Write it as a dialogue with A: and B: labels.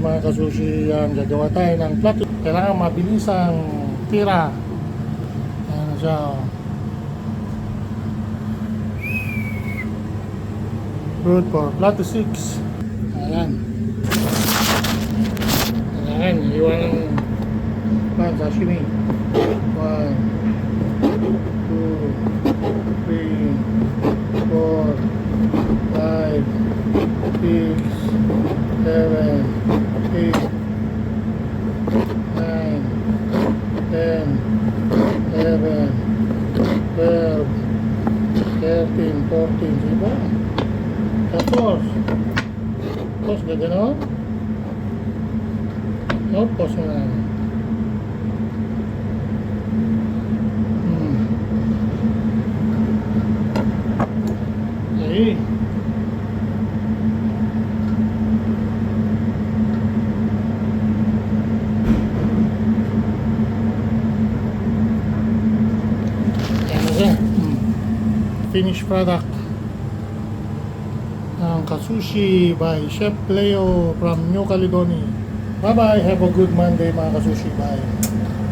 A: mga kasushi, yan, gagawa tayo ng plato. Kailangan mabilis ang tira. Ayan siya. oh. Good for plato 6. Ayan. Ayan, iwan ng pan, sashimi. One, two, three, four, five, six, seven, eight, nine, ten, eleven, twelve, thirteen, fourteen, diba? Tapos, tapos gagano? No, pause mo na. Hmm. Okay. Yan na siya. Hmm. Finished product ng Kasushi by Chef Leo from New Caledonia. Bye-bye. Have a good Monday mga Kasushi. Bye.